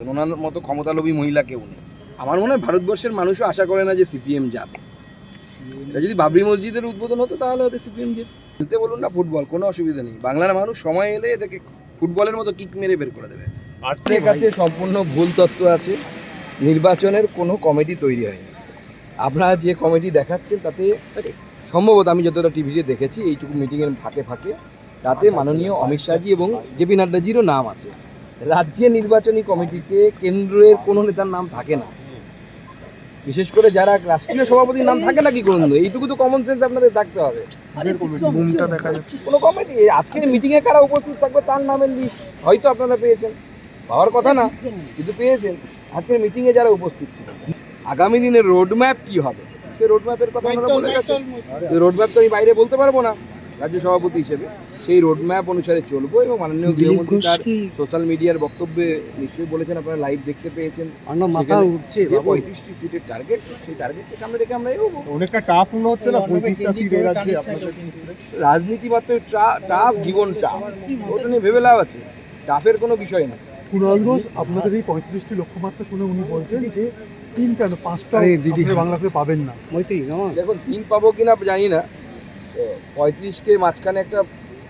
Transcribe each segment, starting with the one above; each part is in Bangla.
ওনার মতো ক্ষমতালোভী মহিলা কেউ নেই। আমার মনে হয় ভারতবর্ষের মানুষও আশা করে না যে সিপিএম যাবে। এটা যদি বাবরি মসজিদের উদ্বোধন হতো তাহলে হয়তো সিপিএম যেত খেলতে বলুন না ফুটবল কোনো অসুবিধা নেই। বাংলার মানুষ সময় এলে এদেরকে ফুটবলের মতো কিক মেরে বের করে দেবে। আজকে আপনাদের কাছে সম্পূর্ণ ভুল তত্ত্ব আছে। নির্বাচনের কোনো কমিটি তৈরি হয়নি। আপনারা যে কমিটি দেখাচ্ছেন তাতে সম্ভবত আমি যতটা টিভিতে দেখেছি এইটুকু মিটিংয়ের ফাঁকে ফাঁকে তাতে মাননীয় অমিত শাহজি এবং জেপি নাড্ডাজিরও নাম আছে। রাজ্যে নির্বাচনী কমিটিতে কেন্দ্রের কোনো নেতার নাম থাকে না। বিশেষ করে যারা রাষ্ট্রীয় সভাপতির নাম থাকে না কি করুন? এইটুকু তো কমন সেন্স আপনাদের থাকতে হবে। কোনো কমিটি আজকের মিটিংয়ে কারা উপস্থিত থাকবে তার নামের লিস্ট হয়তো আপনারা পেয়েছেন। পাওয়ার কথা না কিন্তু পেয়েছেন। আজকের মিটিংয়ে যারা উপস্থিত ছিল আগামী দিনের রোডম্যাপ কি হবে? সেই রোডম্যাপের কথা আমরা বলে গেছেন। রোডম্যাপ তো আমি বাইরে বলতে পারব না। রাজ্য সভাপতি হিসেবে সেই রোডম্যাপ অনুসারে চলবো এবং মাননীয় গৃহমন্ত্রী তার সোশ্যাল মিডিয়ার বক্তব্যে নিশ্চয়ই বলেছেন আপনারা লাইভ দেখতে পেয়েছেন। যে পঁয়ত্রিশটি সিটের টার্গেট সেই টার্গেটকে সামনে রেখে আমরা এগোবো। অনেকটা টাফ মনে হচ্ছে না পঁয়ত্রিশটা সিট এর আছে আপনাদের রাজনীতি মাত্র টাফ জীবন টাফ ওটা নিয়ে ভেবে লাভ আছে। টাফের কোনো বিষয় না। কুণাল ঘোষ আপনাদের এই পঁয়ত্রিশটি লক্ষ্যমাত্রা শুনে উনি বলছেন যে তিন কেন? পাঁচটা দিদি। বাংলাতে পাবেন না। দেখুন তিন পাবো কিনা জানি না পঁয়ত্রিশকে মাঝখানে একটা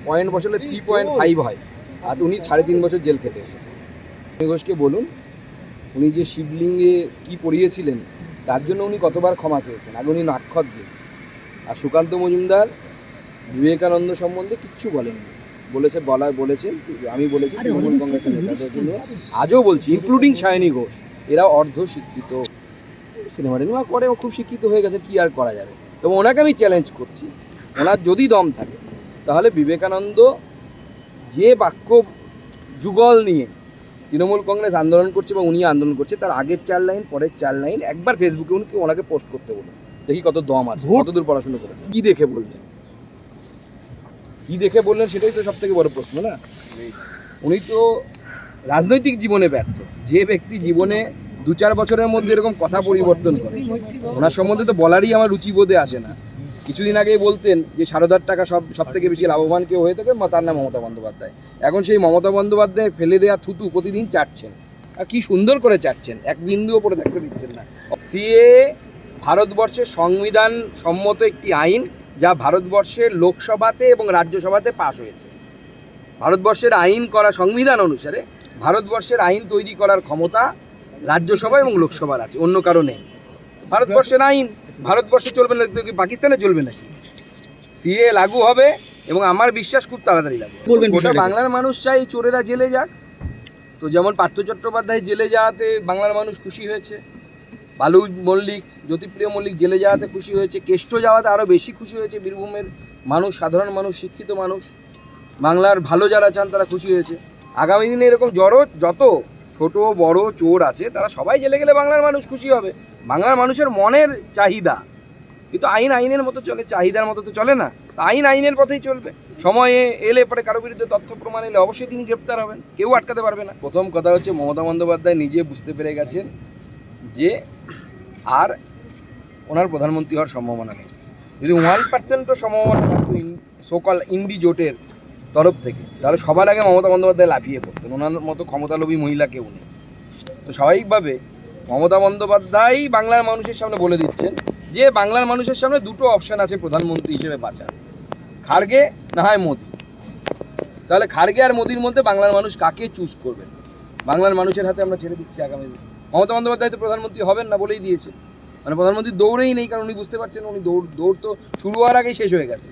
পয়েন্ট বসালে থ্রি পয়েন্ট ফাইভ হয়। আর উনি সাড়ে তিন বছর জেল খেতে এসেছেন। ঘোষকে বলুন উনি যে শিবলিঙ্গে কি পড়িয়েছিলেন তার জন্য উনি কতবার ক্ষমা চেয়েছেন? আগে উনি নাক্ষত দিন আর সুকান্ত মজুমদার বিবেকানন্দ সম্বন্ধে কিচ্ছু বলেননি। বলেছে বলা বলেছেন আমি বলেছি তৃণমূল কংগ্রেসের নেতাদেরকে নিয়ে আজও বলছি ইনক্লুডিং সায়নী ঘোষ। এরা অর্ধ শিক্ষিত সিনেমা টিনেমা করে ও খুব শিক্ষিত হয়ে গেছে কি আর করা যাবে? তবে ওনাকে আমি চ্যালেঞ্জ করছি। ওনার যদি দম থাকে তাহলে বিবেকানন্দ যে বাক্য যুগল নিয়ে তৃণমূল কংগ্রেস আন্দোলন করছে বা উনি আন্দোলন করছে তার আগের চার লাইন পরের চার লাইন একবার ফেসবুকে উনি ওনাকে পোস্ট করতে বলুন দেখি কত দম আছে কতদূর পড়াশোনা করেছে কি দেখে বললেন? কি দেখে বললেন সেটাই তো সব থেকে বড় প্রশ্ন না? উনি তো রাজনৈতিক জীবনে ব্যর্থ। যে ব্যক্তি জীবনে দু চার বছরের মধ্যে এরকম কথা পরিবর্তন করে ওনার সম্বন্ধে তো বলারই আমার রুচিবোধে আসে না। কিছুদিন আগেই বলতেন যে সারদার টাকা সব সব থেকে বেশি লাভবান কেউ হয়ে থাকে তার নাম মমতা বন্দ্যোপাধ্যায়। এখন সেই মমতা বন্দ্যোপাধ্যায় ফেলে দেওয়া থুতু প্রতিদিন চাটছেন। আর কি সুন্দর করে চাটছেন, এক বিন্দুও পরে থাকতে দিচ্ছেন না। সিএ ভারতবর্ষের সংবিধান সম্মত একটি আইন যা ভারতবর্ষের লোকসভাতে এবং রাজ্যসভাতে পাশ হয়েছে। ভারতবর্ষের আইন করা সংবিধান অনুসারে ভারতবর্ষের আইন তৈরি করার ক্ষমতা রাজ্যসভা এবং লোকসভার আছে, অন্য কারও নেই। ভারতবর্ষের আইন ভারতবর্ষে চলবে না কি পাকিস্তানে চলবে নাকি? সিএ লাগু হবে এবং আমার বিশ্বাস খুব তাড়াতাড়ি লাগবে গোটা বাংলার মানুষ চাই চোরেরা জেলে যাক। তো যেমন পার্থ চট্টোপাধ্যায় জেলে যাওয়াতে বাংলার মানুষ খুশি হয়েছে বালু মল্লিক জ্যোতিপ্রিয় মল্লিক জেলে যাওয়াতে খুশি হয়েছে কেষ্ট যাওয়াতে আরও বেশি খুশি হয়েছে বীরভূমের মানুষ সাধারণ মানুষ শিক্ষিত মানুষ বাংলার ভালো যারা চান তারা খুশি হয়েছে। আগামী দিনে এরকম জড়ো যত ছোট, বড়, চোর আছে, তারা সবাই জেলে গেলে বাংলার মানুষ খুশি হবে। বাংলার মানুষের মনের চাহিদা। কিন্তু আইন আইনের মতো চলে, চাহিদার মতো তো চলে না। তা আইন আইনের পথেই চলবে। সময়ে এলে পরে কারও বিরুদ্ধে তথ্য প্রমাণ এলে অবশ্যই তিনি গ্রেপ্তার হবেন। কেউ আটকাতে পারবে না। প্রথম কথা হচ্ছে, মমতা বন্দ্যোপাধ্যায় নিজে বুঝতে পেরে গেছেন যে আর ওনার প্রধানমন্ত্রী হওয়ার সম্ভাবনা নেই। যদি ওয়ান পার্সেন্টও সম্ভাবনা থাকতো সোকাল ইন্ডি জোটের তরফ থেকে। তাহলে সবার আগে মমতা বন্দ্যোপাধ্যায় লাফিয়ে পড়তেন। ওনার মতো ক্ষমতালোভী মহিলা কেউ নেই। তো স্বাভাবিকভাবে মমতা বন্দ্যোপাধ্যায় বাংলার মানুষের সামনে বলে দিচ্ছেন যে, বাংলার মানুষের সামনে দুটো অপশান আছে প্রধানমন্ত্রী হিসেবে বাঁচার খার্গে না হয় মোদি। তাহলে খার্গে আর মোদির মধ্যে বাংলার মানুষ কাকে চুজ করবেন? বাংলার মানুষের হাতে আমরা ছেড়ে দিচ্ছি আগামী দিন। মমতা বন্দ্যোপাধ্যায় তো প্রধানমন্ত্রী হবেন না বলেই দিয়েছে। মানে প্রধানমন্ত্রী দৌড়েই নেই, কারণ উনি বুঝতে পারছেন উনি দৌড় দৌড় তো শুরু হওয়ার আগেই শেষ হয়ে গেছে।